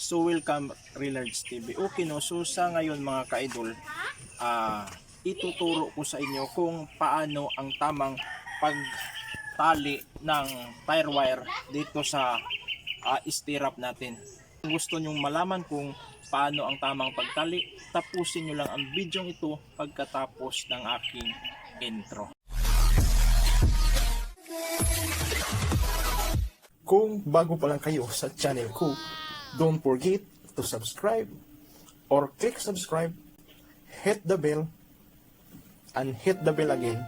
So welcome Relards TV. Okay no, so sa ngayon mga ka-idol, ah ituturo ko sa inyo kung paano ang tamang pagtali ng tire wire dito sa ah, stirrup natin. Kung gusto nyong malaman kung paano ang tamang pagtali, tapusin nyo lang ang video ito pagkatapos ng aking intro. Kung bago pa lang kayo sa channel ko, don't forget to subscribe or click subscribe, hit the bell, and hit the bell again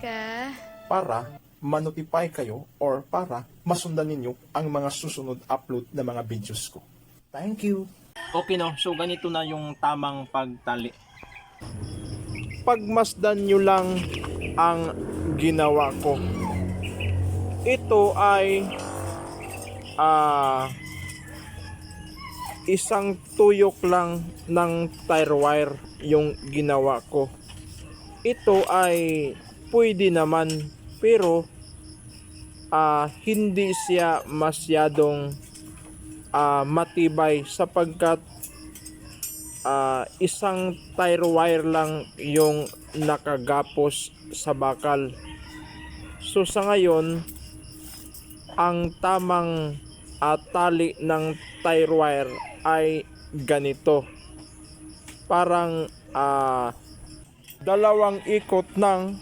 para manotify kayo or para masundan ninyo ang mga susunod upload na mga videos ko. Thank you! Okay no, so ganito na yung tamang pagtali. Pagmasdan nyo lang ang ginawa ko. Ito ay ah isang tuyok lang ng tire wire yung ginawa ko. Ito ay pwede naman pero ah hindi siya masyadong ah, matibay sapagkat ah, isang tire wire lang yung nakagapos sa bakal. So sa ngayon, ang tamang ah, tali ng tire wire ay ganito. Parang ah, dalawang ikot ng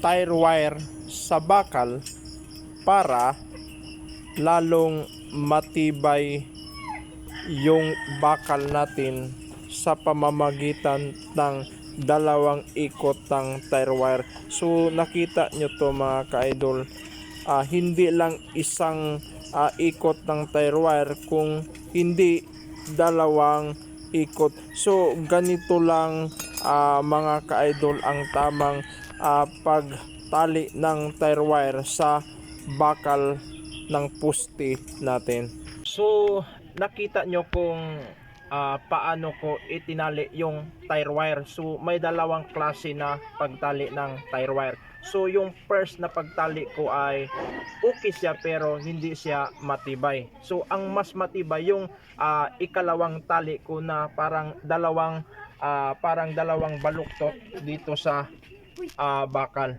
tire wire sa bakal para lalong matibay yung bakal natin sa pamamagitan ng dalawang ikot ng tire wire. So nakita nyo to mga ka-idol, ah, hindi lang isang ah, ikot ng tire wire kung hindi dalawang ikot. So ganito lang ah, mga ka-idol ang tamang ah, pagtali ng tire wire sa bakal ng puste natin. So nakita nyo kung ah, paano ko itinali yung tire wire. So may dalawang klase na pagtali ng tire wire. So yung first na pagtali ko ay okay siya pero hindi siya matibay. So ang mas matibay yung ah, ikalawang tali ko na parang dalawang ah, parang dalawang baluktot dito sa ah, bakal.